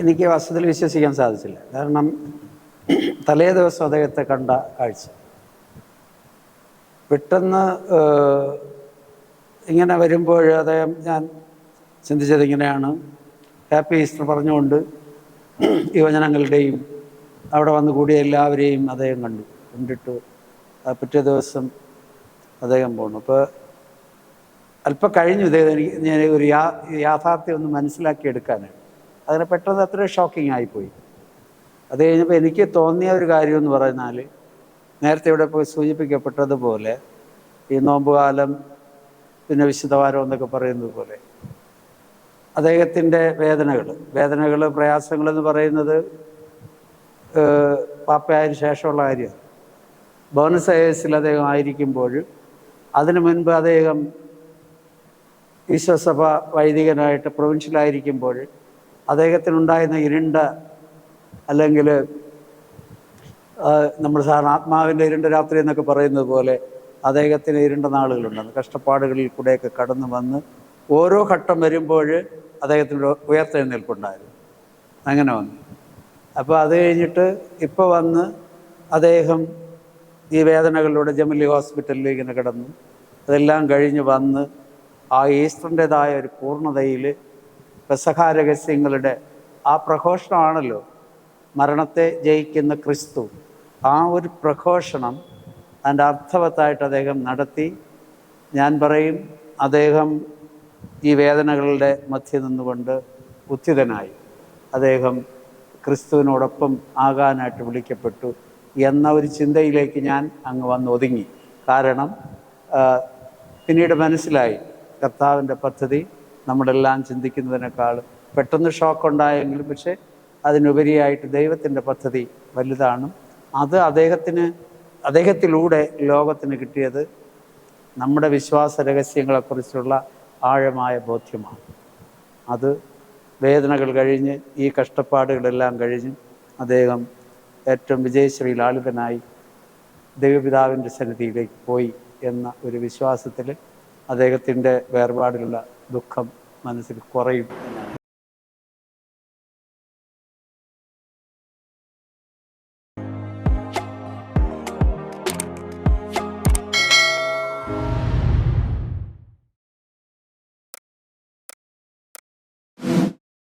എനിക്ക് വസ്തുതയിൽ വിശ്വസിക്കാൻ സാധിച്ചില്ല. കാരണം തലേ ദിവസം അദ്ദേഹത്തെ കണ്ട കാഴ്ച. പെട്ടെന്ന് ഇങ്ങനെ വരുമ്പോൾ അദ്ദേഹം ഞാൻ ചിന്തിച്ചത് ഇങ്ങനെയാണ്. ഹാപ്പി ഈസ്റ്റർ പറഞ്ഞുകൊണ്ട് യുവജനങ്ങളുടെയും അവിടെ വന്ന് കൂടിയ എല്ലാവരെയും അദ്ദേഹം കണ്ടു. കണ്ടിട്ട് പിറ്റേ ദിവസം അദ്ദേഹം പോണു അപ്പോൾ അല്പം കഴിഞ്ഞു. ഇദ്ദേഹം എനിക്ക് ഞാൻ ഒരു യാ യാഥാർത്ഥ്യം ഒന്ന് മനസ്സിലാക്കിയെടുക്കാനാണ് അതിന് പെട്ടെന്ന് അത്ര ഷോക്കിംഗ് ആയിപ്പോയി. അത് കഴിഞ്ഞപ്പോൾ എനിക്ക് തോന്നിയ ഒരു കാര്യം എന്ന് പറഞ്ഞാൽ നേരത്തെ ഇവിടെ പോയി സൂചിപ്പിക്കപ്പെട്ടതുപോലെ ഈ നോമ്പുകാലം പിന്നെ വിശുദ്ധവാരം എന്നൊക്കെ പറയുന്നത് പോലെ അദ്ദേഹത്തിന്റെ വേദനകൾ വേദനകൾ പ്രയാസങ്ങൾ എന്ന് പറയുന്നത് പാപ്പയായതിനു ശേഷമുള്ള കാര്യമാണ് ബോണസ് അയേഴ്സിൽ അദ്ദേഹം ആയിരിക്കുമ്പോൾ അതിനു മുൻപ് അദ്ദേഹം ഈശ്വസഭ വൈദികനായിട്ട് പ്രൊവിൻഷ്യലായിരിക്കുമ്പോൾ അദ്ദേഹത്തിനുണ്ടായിരുന്ന ഇരുണ്ട അല്ലെങ്കിൽ നമ്മൾ സാധാരണ ആത്മാവിന്റെ ഇരുണ്ട രാത്രി എന്നൊക്കെ പറയുന്നത് പോലെ അദ്ദേഹത്തിന് ഇരുണ്ട നാളുകളുണ്ടായിരുന്നു. കഷ്ടപ്പാടുകളിൽ കൂടെയൊക്കെ കടന്നു വന്ന് ഓരോ ഘട്ടം വരുമ്പോൾ അദ്ദേഹത്തിന്റെ ഉയർത്തെഴുന്നേൽപ്പുണ്ടായിരുന്നു. അങ്ങനെ വന്നു. അപ്പോൾ അത് കഴിഞ്ഞിട്ട് ഇപ്പോൾ വന്ന് അദ്ദേഹം ഈ വേദനകളിലൂടെ ജമലി ഹോസ്പിറ്റലിൽ ഇങ്ങനെ കിടന്നു. അതെല്ലാം കഴിഞ്ഞ് വന്ന് ആ ഈസ്റ്ററിന്റെതായ ഒരു പൂർണതയിൽ പെസഹ രഹസ്യങ്ങളുടെ ആ പ്രഘോഷണമാണല്ലോ. മരണത്തെ ജയിക്കുന്ന ക്രിസ്തു. ആ ഒരു പ്രഘോഷണം അതിന്റെ അർത്ഥവത്തായിട്ട് അദ്ദേഹം നടത്തി. ഞാൻ പറയും അദ്ദേഹം ഈ വേദനകളുടെ മധ്യ നിന്നുകൊണ്ട് ഉത്തിതനായി അദ്ദേഹം ക്രിസ്തുവിനോടൊപ്പം ആകാനായിട്ട് വിളിക്കപ്പെട്ടു എന്ന ഒരു ചിന്തയിലേക്ക് ഞാൻ അങ്ങ് വന്ന് ഒതുങ്ങി. കാരണം പിന്നീട് മനസ്സിലായി കർത്താവിന്റെ പദ്ധതി നമ്മളെല്ലാം ചിന്തിക്കുന്നതിനേക്കാൾ പെട്ടെന്ന് ഷോക്ക് ഉണ്ടായെങ്കിലും പക്ഷേ അതിനുപരിയായിട്ട് ദൈവത്തിന്റെ പദ്ധതി വലുതാണ്. അത് അദ്ദേഹത്തിന് അദ്ദേഹത്തിലൂടെ ലോകത്തിന് കിട്ടിയത് നമ്മുടെ വിശ്വാസ രഹസ്യങ്ങളെക്കുറിച്ചുള്ള ആഴമായ ബോധ്യമാണ്. അത് വേദനകൾ കഴിഞ്ഞ് ഈ കഷ്ടപ്പാടുകളെല്ലാം കഴിഞ്ഞ് അദ്ദേഹം ഏറ്റവും വിജയശ്രീ ലാളിതനായി ദൈവപിതാവിന്റെ സന്നിധിയിലേക്ക് പോയി എന്ന ഒരു വിശ്വാസത്തിൽ അദ്ദേഹത്തിന്റെ വേർപാടിലുള്ള ദുഃഖം മനസ്സിൽ കുറയും.